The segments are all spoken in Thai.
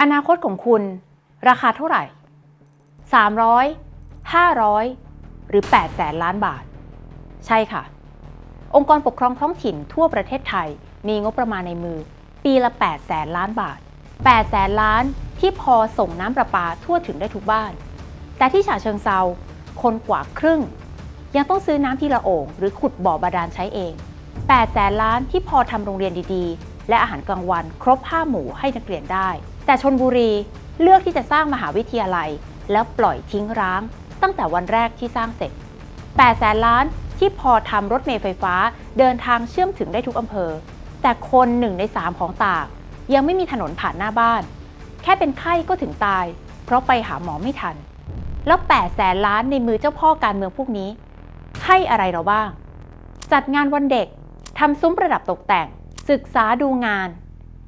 อนาคตของคุณ ราคาเท่าไหร่ 300 500 หรือ 8 แสนล้านบาท ใช่ค่ะ องค์กรปกครองท้องถิ่นทั่วประเทศไทยมีงบประมาณในมือ ปีละ 8 แสนล้านบาท 8 แสนล้านที่พอส่งน้ำประปาทั่วถึงได้ทุกบ้าน แต่ที่ฉะเชิงเซาคนกว่าครึ่ง ยังต้องซื้อน้ำที่ละโอ่งหรือขุดบ่อบาดาลใช้เอง 8 แสนล้านที่พอทำโรงเรียนดีๆ และอาหารกลางวันครบ5หมู่ให้นักเรียนได้ แต่ชนบุรีเลือกที่จะสร้างมหาวิทยาลัย แล้วปล่อยทิ้งร้าง ตั้งแต่วันแรกที่สร้างเสร็จ8แสนล้านที่พอทำรถเมล์ไฟฟ้าเดินทางเชื่อมถึงได้ทุกอำเภอ แต่คนหนึ่งในสามของตาก ยังไม่มีถนนผ่านหน้าบ้าน แค่เป็นไข้ก็ถึงตาย เพราะไปหาหมอไม่ทัน แล้ว8แสนล้านในมือเจ้าพ่อการเมืองพวกนี้ ให้อะไรเราบ้าง จัดงานวันเด็กทำซุ้มประดับตกแต่ง ศึกษาดูงาน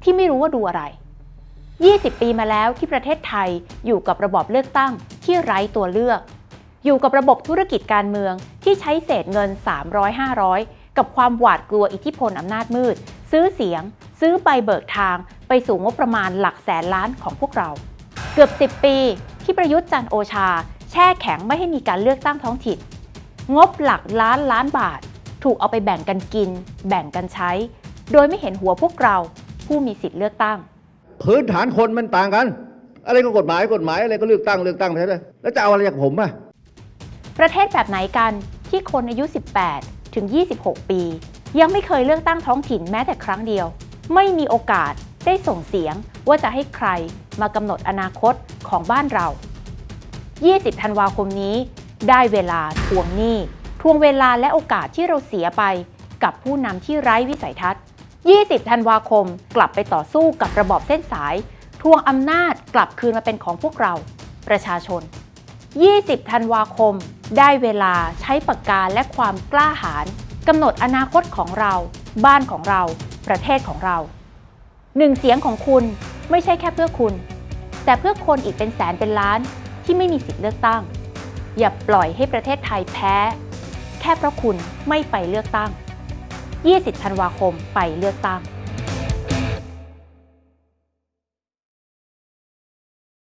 ที่ไม่รู้ว่าดูอะไร 20 ปีมาแล้วที่ประเทศไทยอยู่กับระบบเลือกตั้งที่ไร้ตัวเลือก อยู่กับระบบธุรกิจการเมืองที่ใช้เศษเงิน 300-500 กับความหวาดกลัวอิทธิพลอำนาจมืด ซื้อเสียง ซื้อใบเบิกทาง ไปสู่งบประมาณหลักแสนล้านของพวกเรา เกือบ 10 ปีที่ประยุทธ์จันโอชา แช่แข็งไม่ให้มีการเลือกตั้งท้องถิ่น งบหลักล้านล้านบาท ถูกเอาไปแบ่งกันกิน แบ่งกันใช้ โดยไม่เห็นหัวพวกเราผู้มีสิทธิ์เลือกตั้ง พื้นฐานคนมันต่างกัน อะไรก็กฎหมายกฎหมายอะไรก็เลือกตั้งเลือกตั้งใช่ไหมแล้วจะเอาอะไรจากผมอะประเทศแบบไหนกันที่คนอายุ 18 ถึง 26 ปี ยังไม่เคยเลือกตั้งท้องถิ่นแม้แต่ครั้งเดียว ไม่มีโอกาสได้ส่งเสียงว่าจะให้ใครมากำหนดอนาคตของบ้านเรา 20 ธันวาคมนี้ ได้เวลาทวงหนี้ ทวงเวลาและโอกาสที่เราเสียไปกับผู้นำที่ไร้วิสัยทัศน์ 20 ธันวาคม กลับไปต่อสู้กับระบอบเส้นสาย ทวงอำนาจกลับคืนมาเป็นของพวกเรา ประชาชน 20 ธันวาคม ได้เวลาใช้ปากกาและความกล้าหาญกำหนดอนาคตของเรา บ้านของเรา ประเทศของเรา หนึ่งเสียงของคุณไม่ใช่แค่เพื่อคุณ แต่เพื่อคนอีกเป็นแสนเป็นล้านที่ไม่มีสิทธิ์เลือกตั้ง อย่าปล่อยให้ประเทศไทยแพ้ แค่เพราะคุณไม่ไปเลือกตั้ง 20 ธันวาคมไปเลือกตั้ง